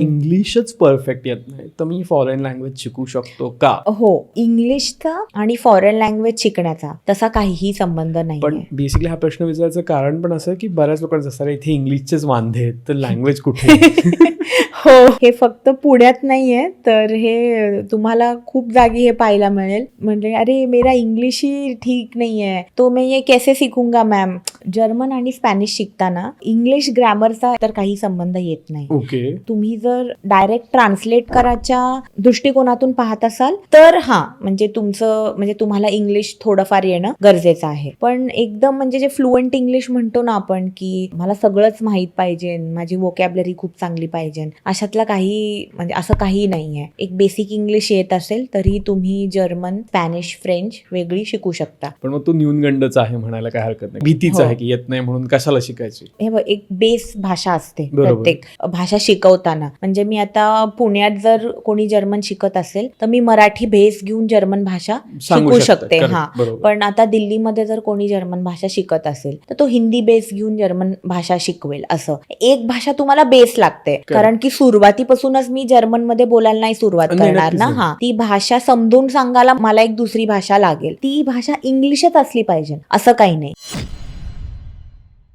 इंग्लिशच परफेक्ट येत नाही. तर मी फॉरेन लँग्वेज शिकू शकतो का? हो इंग्लिशचा आणि फॉरेन लँग्वेज शिकण्याचा तसा काहीही संबंध पण नाही बेसिकली हा प्रश्न विचारायचं कारण पण असं की बऱ्याच लोकांचं असं "अरे, इथे इंग्लिशचेच वांधे आहेत तर लँग्वेज कुठे? हो हे फक्त पुण्यात नाहीये तर हे तुम्हाला खूप जागी हे पाहायला मिळेल. म्हणजे अरे मेरा इंग्लिश ही ठीक नाही तो मैं ये कैसे सीखूंगा मॅम जर्मन आणि स्पॅनिश शिकताना इंग्लिश ग्रॅमरचा तर काही संबंध येत नाही. ओके. तुम्ही जर डायरेक्ट ट्रान्सलेट करायच्या दृष्टिकोनातून पाहत असाल तर हा म्हणजे तुमचं म्हणजे तुम्हाला इंग्लिश थोडंफार येणं गरजेचं आहे. पण एकदम म्हणजे जे फ्लुएंट इंग्लिश म्हणतो ना आपण की मला सगळंच माहीत पाहिजे माझी वोकॅबलरी खूप चांगली पाहिजे अशातला काही म्हणजे असं काही नाहीये. एक बेसिक इंग्लिश येत असेल तरी तुम्ही जर्मन स्पॅनिश फ्रेंच वेगळी शिकू शकता. पण मग तो न्यूनगंडच आहे म्हणायला काय हरकत नाही. भीतीच. आहे की येत नाही म्हणून कशाला शिकायची? हे बघ एक बेस भाषा असते बरोबर. प्रत्येक भाषा शिकवताना. म्हणजे मी आता पुण्यात जर कोणी जर्मन शिकत असेल तर मी मराठी बेस घेऊन जर्मन भाषा सांगू शिकू शकतात. शकते Correct. हा. बरोबर. पण आता दिल्लीमध्ये जर कोणी जर्मन भाषा शिकत असेल तर तो हिंदी बेस घेऊन जर्मन भाषा शिकवेल असं. एक भाषा तुम्हाला बेस लागते. कारण की सुरुवातीपासूनच मी जर्मनमध्ये बोलायला नाही सुरुवात नाही, करणार नक्कीच ना नाही. हा. ती भाषा समजून सांगायला मला एक दुसरी भाषा लागेल. ती भाषा इंग्लिशच असली पाहिजे असं काही नाही.